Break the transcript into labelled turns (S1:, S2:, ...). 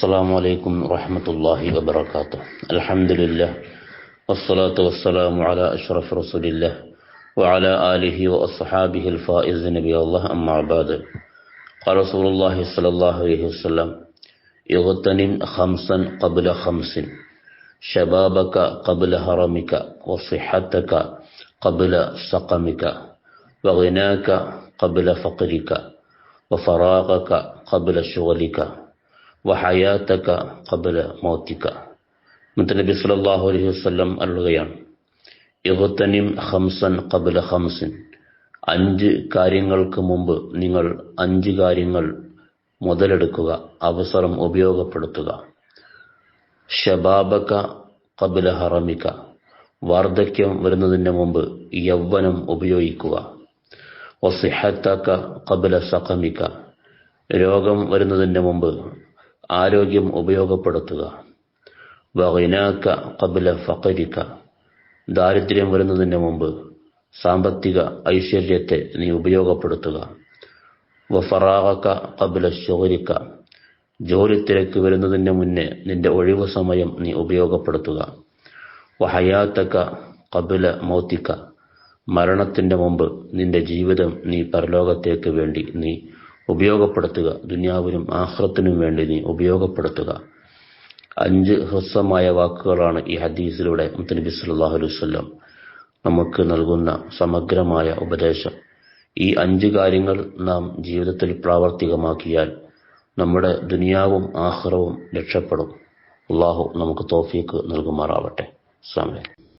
S1: السلام عليكم ورحمة الله وبركاته. الحمد لله والصلاة والسلام على أشرف رسول الله وعلى آله وأصحابه الفائز نبي الله. أما بعد قال رسول الله صلى الله عليه وسلم اغتنم خمسا قبل خمس شبابك قبل هرمك وصحتك قبل سقمك وغناك قبل فقرك وفراغك قبل شغلك. വഹയാത്തക കബല മൗത്തിക. മുത്തനബി സല്ലല്ലാഹു അലൈഹി വസല്ലം അരുളുകയാണ്. യുഗത്തനിം ഹംസൻ കബല ഹംസിൻ അഞ്ച് കാര്യങ്ങൾക്ക് മുമ്പ് നിങ്ങൾ അഞ്ച് കാര്യങ്ങൾ മുതലെടുക്കുക അവസരം ഉപയോഗപ്പെടുത്തുക. ഷബാബക കബല ഹറമിക. വാർദ്ധക്യം വരുന്നതിന് മുമ്പ് യൗവനം ഉപയോഗിക്കുക. വസിഹത്തക കബല സഖമിക. രോഗം വരുന്നതിന് മുമ്പ് ആരോഗ്യം ഉപയോഗപ്പെടുത്തുക. വഹിനാക്ക കബില ഫക്കരിക്ക ദാരിദ്ര്യം വരുന്നതിന് മുമ്പ് സാമ്പത്തിക ഐശ്വര്യത്തെ നീ ഉപയോഗപ്പെടുത്തുക. വഫറാഹക്ക കബില ഷോരിക്ക ജോലി തിരക്ക് വരുന്നതിന് മുന്നേ നിന്റെ ഒഴിവു സമയം നീ ഉപയോഗപ്പെടുത്തുക. വഹയാത്തക്ക കബില മൗത്തിക്ക മരണത്തിന്റെ മുമ്പ് നിന്റെ ജീവിതം നീ പരലോകത്തേക്ക് വേണ്ടി നീ ഉപയോഗപ്പെടുത്തുക. ദുനിയാവിനും ആഹ്റത്തിനും വേണ്ടി നീ ഉപയോഗപ്പെടുത്തുക. അഞ്ച് ഹ്രസ്വമായ വാക്കുകളാണ് ഈ ഹദീസിലൂടെ മുത്തനബി സല്ലല്ലാഹു അലൈഹി വസല്ലം നമുക്ക് നൽകുന്ന സമഗ്രമായ ഉപദേശം. ഈ അഞ്ച് കാര്യങ്ങൾ നാം ജീവിതത്തിൽ പ്രാവർത്തികമാക്കിയാൽ നമ്മുടെ ദുനിയാവും ആഹ്റവും രക്ഷപ്പെടും. അള്ളാഹു നമുക്ക് തോഫീക്ക് നൽകുമാറാവട്ടെ. വലൈക്കും